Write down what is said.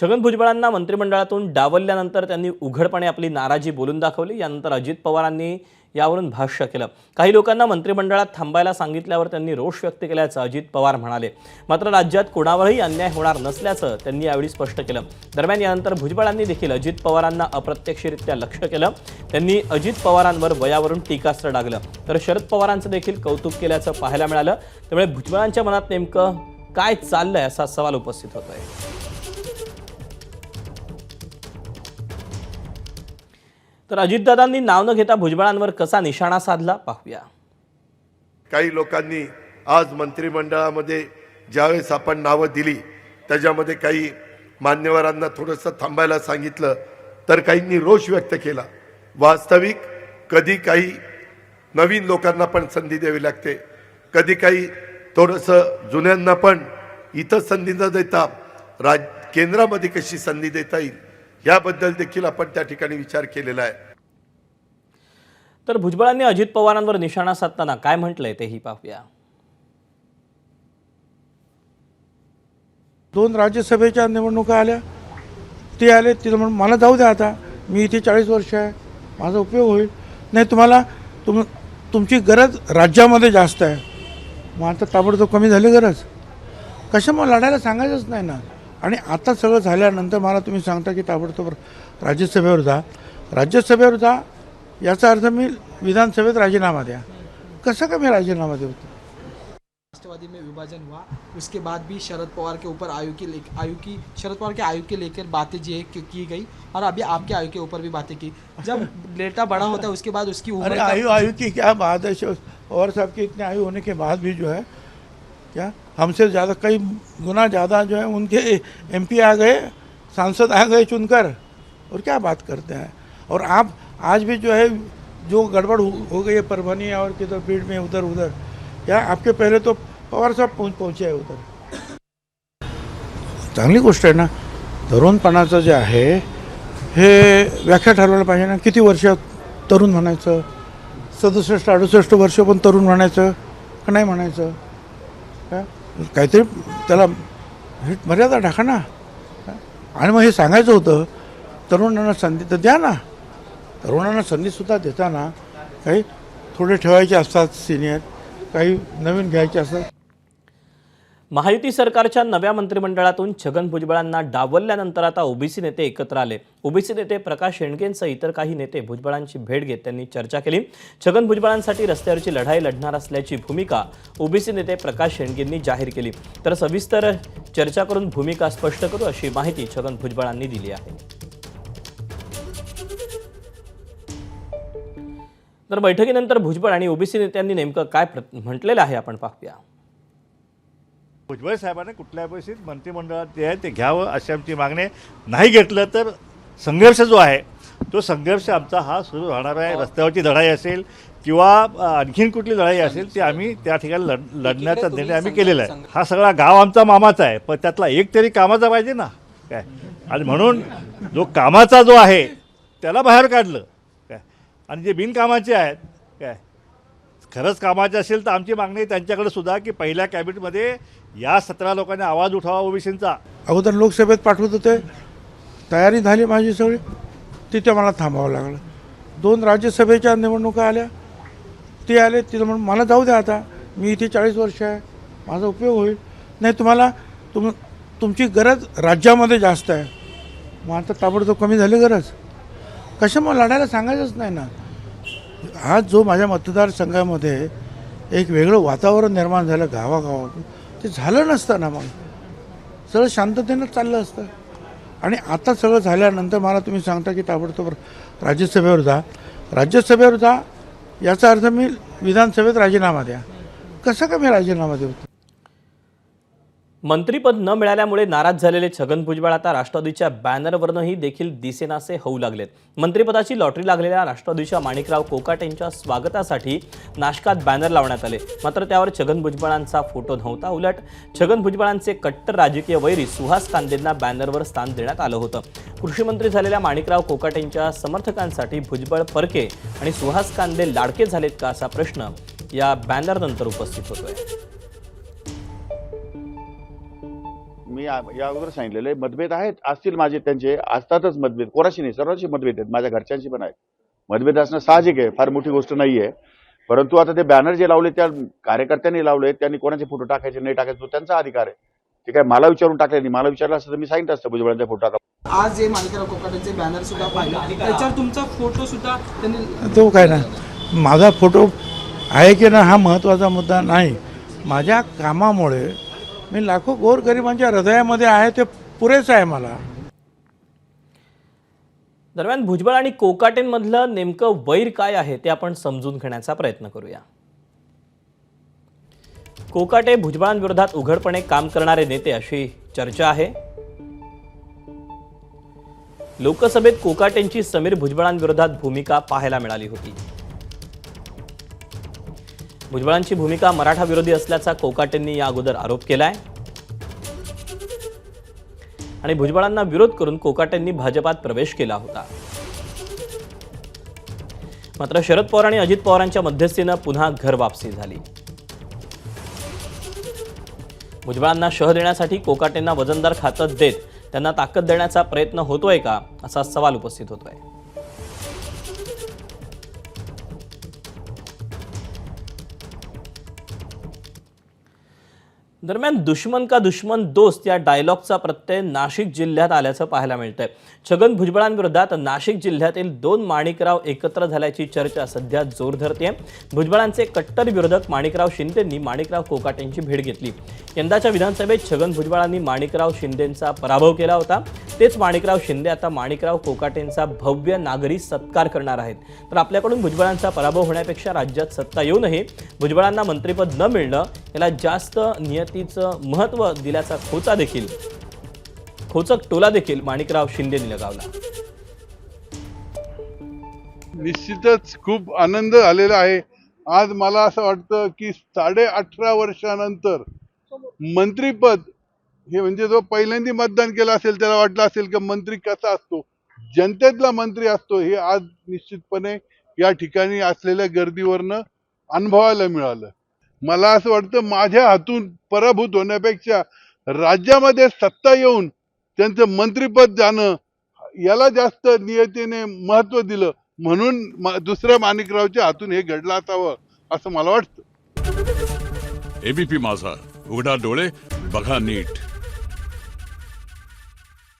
छगन भुजबळांना मंत्रिमंडळातून डावलल्यानंतर त्यांनी उघडपणे आपली नाराजी बोलून दाखवली. यानंतर अजित पवारांनी यावरून भाष्य केलं. काही लोकांना मंत्रिमंडळात थांबायला सांगितल्यावर त्यांनी रोष व्यक्त केल्याचं अजित पवार म्हणाले. मात्र राज्यात कोणावरही अन्याय होणार नसल्याचं त्यांनी यावेळी स्पष्ट केलं. दरम्यान यानंतर भुजबळांनी देखील अजित पवारांना अप्रत्यक्षरित्या लक्ष केलं. त्यांनी अजित पवारांवर वयावरून टीकास्त्र डागलं. तर शरद पवारांचं देखील कौतुक केल्याचं पाहायला मिळालं. त्यामुळे भुजबळांच्या मनात नेमकं काय चाललंय असा सवाल उपस्थित होत आहे तर अजितदादांनी नाव न घेता भुजबळांवर कसा निशाणा साधला पाहूया. काही लोकांनी आज मंत्रिमंडळामध्ये ज्यावेळेस आपण नावं दिली त्याच्यामध्ये काही मान्यवरांना थोडंसं थांबायला सांगितलं तर काहींनी रोष व्यक्त केला. वास्तविक कधी काही नवीन लोकांना पण संधी द्यावी लागते. कधी काही थोडंसं जुन्यांना पण इथं संधी न देता राज केंद्रामध्ये कशी संधी देता येईल? याबद्दल देखील आपण त्या ठिकाणी विचार केलेला आहे. तर भुजबळांनी अजित पवारांवर निशाणा साधताना काय म्हटलंय तेही पाहूया. दोन राज्यसभेच्या निवडणुका आल्या. ते आले तिथं म्हणून मला जाऊ द्या आता. मी इथे चाळीस वर्ष आहे. माझा उपयोग होईल. नाही तुम्हाला तुम तुमची गरज राज्यामध्ये जास्त आहे. मग आता ताबडतोब कमी झाली गरज. कशामुळे लढायला सांगायचंच नाही ना? आणि आता सगळं झाल्यानंतर मला तुम्ही सांगता की ताबडतोब राज्यसभेवर जा. राज्यसभेवर जा याचा अर्थ मी विधानसभेत राजीनामा द्या. कसं का मी राजीनामा देऊ? राष्ट्रवादी में विभाजन हुआ। उसके बाद भी शरद पवार के ऊपर आयु की आयु की शरद पवार के आयु के लेकर बातें जो की, गई और अभी आपके आयु के ऊपर भी बातें की। जब बेटा बड़ा होता है उसके बाद उसकी उम्र आयु आयु की क्या बात है? पवार साहब की इतने आयु होने के बाद भी जो है क्या? हमसे ज़्यादा कई गुना ज़्यादा जो है उनके एमपी आ गए सांसद आ गए चुनकर। और क्या बात करते हैं? और आप आज भी जो है जो गड़बड़ हो हो गई है परभनी और किधर भीड़ में उधर उधर क्या आपके पहले तो पवार साहब पहुंच पहुंचे आहे उधर? चांगली गोष्ट आहे ना? तरुणपणाचं जे आहे हे व्याख्या ठरवायला पाहिजे ना? किती वर्ष तरुण म्हणायचं? सदुसष्ट अडुसष्ट वर्ष पण तरुण म्हणायचं का नाही म्हणायचं? काहीतरी त्याला हे मर्यादा टाका ना. आणि मग हे सांगायचं होतं तरुणांना संधी तर द्या ना. तरुणांना संधीसुद्धा देताना काही थोडे ठेवायचे असतात सिनियर काही नवीन घ्यायचे असतात. महायुती सरकारच्या नव्या मंत्रिमंडळातून छगन भुजबळांना डावलल्यानंतर आता ओबीसी नेते एकत्र आले. ओबीसी नेते प्रकाश शेंडगेंसह इतर काही नेते भुजबळांची भेट घेत त्यांनी चर्चा केली. छगन भुजबळांसाठी रस्त्यावरची लढाई लढणार असल्याची भूमिका ओबीसी नेते प्रकाश शेंडगेंनी जाहीर केली. तर सविस्तर चर्चा करून भूमिका स्पष्ट करू अशी माहिती छगन भुजबळांनी दिली आहे. तर बैठकीनंतर भुजबळ आणि ओबीसी नेत्यांनी नेमकं काय प्र- म्हटलेलं आहे आपण पाहूया. भुजबळ साहेबांनी कुठल्या परिस्थितीत मंत्रिमंडळात जे आहे ते घ्यावं अशी आमची मागणी. नाही घेतलं तर संघर्ष जो आहे तो संघर्ष आमचा हा सुरू राहणार आहे. रस्त्यावरची लढाई असेल किंवा आणखीन कुठली लढाई असेल ती आम्ही त्या ठिकाणी लढ लढण्याचा निर्णय आम्ही केलेला आहे. हा सगळा गाव आमचा मामाचा आहे पण त्यातला एक तरी कामाचा पाहिजे ना. काय? आणि म्हणून जो कामाचा जो आहे त्याला बाहेर काढलं. काय? आणि जे बिनकामाचे आहेत काय? खरंच कामाचे असेल तर आमची मागणी त्यांच्याकडे सुद्धा की पहिल्या कॅबिनेटमध्ये या सतरा लोकांनी आवाज उठावा ओबीसींचा. अगोदर लोकसभेत पाठवत होते. तयारी झाली माझी सगळी. तिथे मला थांबावं लागलं. दोन राज्यसभेच्या निवडणुका आल्या. ते आले तिथं म्हणून मला जाऊ द्या आता. मी इथे चाळीस वर्ष आहे. माझा उपयोग होईल. नाही तुम्हाला तुम तुमची गरज राज्यामध्ये जास्त आहे. मग आता ताबडतोब कमी झाली गरज. कशामुळे लढायला सांगायचंच नाही ना? आज जो माझ्या मतदारसंघामध्ये एक वेगळं वातावरण निर्माण झालं गावागावात ते झालं नसतं ना मग. सगळं शांततेनं चाललं असतं. आणि आता सगळं झाल्यानंतर मला तुम्ही सांगता की ताबडतोब राज्यसभेवर जा. राज्यसभेवर जा याचा अर्थ मी विधानसभेत राजीनामा द्या. कसं का मी राजीनामा देऊ? मंत्रीपद न मिळाल्यामुळे नाराज झालेले छगन भुजबळ आता राष्ट्रवादीच्या बॅनरवरनंही देखील दिसेनासे होऊ लागलेत. मंत्रिपदाची लॉटरी लागलेल्या राष्ट्रवादीच्या माणिकराव कोकाट यांच्या स्वागतासाठी नाशकात बॅनर लावण्यात आले. मात्र त्यावर छगन भुजबळांचा फोटो नव्हता उलट छगन भुजबळांचे कट्टर राजकीय वैरी सुहास कांदेंना बॅनरवर स्थान देण्यात आलं होतं. कृषीमंत्री झालेल्या माणिकराव कोकाट यांच्या समर्थकांसाठी भुजबळ परके आणि सुहास कांदे लाडके झालेत का असा प्रश्न या बॅनरनंतर उपस्थित होतोय. मी या या अगोदर सांगितलेलं आहे मतभेद आहेत असतील माझे त्यांचे असतातच मतभेद. कोणाशी नाही सर्वांशी मतभेद आहेत माझ्या घरच्यांशी पण आहेत. मतभेद असणं साहजिक आहे फार मोठी गोष्ट नाही आहे परंतु आता ते बॅनर जे लावले त्या कार्यकर्त्यांनी लावले त्यांनी कोणाचे फोटो टाकायचे नाही टाकायचे तो त्यांचा अधिकार आहे. ते काय मला विचारून टाकले नाही मला विचारलं असतं तर मी सांगितलं असतं भुजबळांचा फोटो टाका आज जे कोकाटेंचे बॅनर सुद्धा पाहिलं त्याच्यावर तुमचा फोटो सुद्धा त्यांनी तो काय ना माझा फोटो आहे की ना हा महत्त्वाचा मुद्दा नाही. माझ्या कामामुळे मी लाखो गोरगरिबांच्या हृदयामध्ये आहे ते पुरेसं आहे मला. दरम्यान भुजबळ आणि कोकाटेंमधलं नेमकं वैर काय आहे ते आपण समजून घेण्याचा प्रयत्न करूया. कोकाटे भुजबळांविरोधात उघडपणे काम करणारे नेते अशी चर्चा आहे. लोकसभेत कोकाटेंची समीर भुजबळांविरोधात भूमिका पाहायला मिळाली होती. भुजबळांची भूमिका मराठा विरोधी असल्याचा कोकाटेंनी या अगोदर आरोप केलाय. आणि भुजबळांना विरोध करून कोकाटेंनी भाजपात प्रवेश केला होता. मात्र शरद पवार आणि अजित पवारांच्या मध्यस्थीनं पुन्हा घर वापसी झाली. भुजबळांना शह देण्यासाठी कोकाटेंना वजनदार खातं देत त्यांना ताकद देण्याचा प्रयत्न होतोय का असा सवाल उपस्थित होतोय. दरम्यान दुश्मन का दुश्मन दोस्त या डायलॉगचा प्रत्यय नाशिक जिल्ह्यात आल्याचं पाहायला मिळतंय. छगन भुजबळांविरोधात नाशिक जिल्ह्यातील दोन माणिकराव एकत्र झाल्याची चर्चा सध्या जोर धरते भुजबळांचे कट्टर विरोधक माणिकराव शिंदेंनी माणिकराव कोकाटेंची भेट घेतली. यंदाच्या विधानसभेत छगन भुजबळांनी माणिकराव शिंदेंचा पराभव केला होता. तेच माणिकराव शिंदे आता माणिकराव कोकाटेंचा भव्य नागरी सत्कार करणार आहेत. तर आपल्याकडून भुजबळांचा पराभव होण्यापेक्षा राज्यात सत्ता येऊनही भुजबळांना मंत्रिपद न मिळणं याला जास्त नियती नियतीचं महत्त्व दिल्याचा खोचा देखील खोचक टोला देखील माणिकराव शिंदेनी लगावला निश्चितच खूप आनंद झालेला आहे. आज मला असं वाटतं की साडे अठरा वर्षानंतर मंत्रीपद हे म्हणजे जो पहिल्यांदा मतदान केलं असेल त्याला वाटलं असेल की मंत्री कसा असतो जनतेतला मंत्री असतो हे आज निश्चितपणे या ठिकाणी असलेल्या गर्दीवरनं अनुभवायला मिळालं. मला असं वाटतं माझ्या हातून पराभूत होण्यापेक्षा राज्यामध्ये सत्ता येऊन त्यांचं मंत्रीपद जाणं याला जास्त नियतीने महत्त्व दिलं. म्हणून म- दुसऱ्या माणिकरावच्या हातून हे घडलं असावं असं मला वाटतं. एबीपी माझा. उघडा डोळे बघा नीट.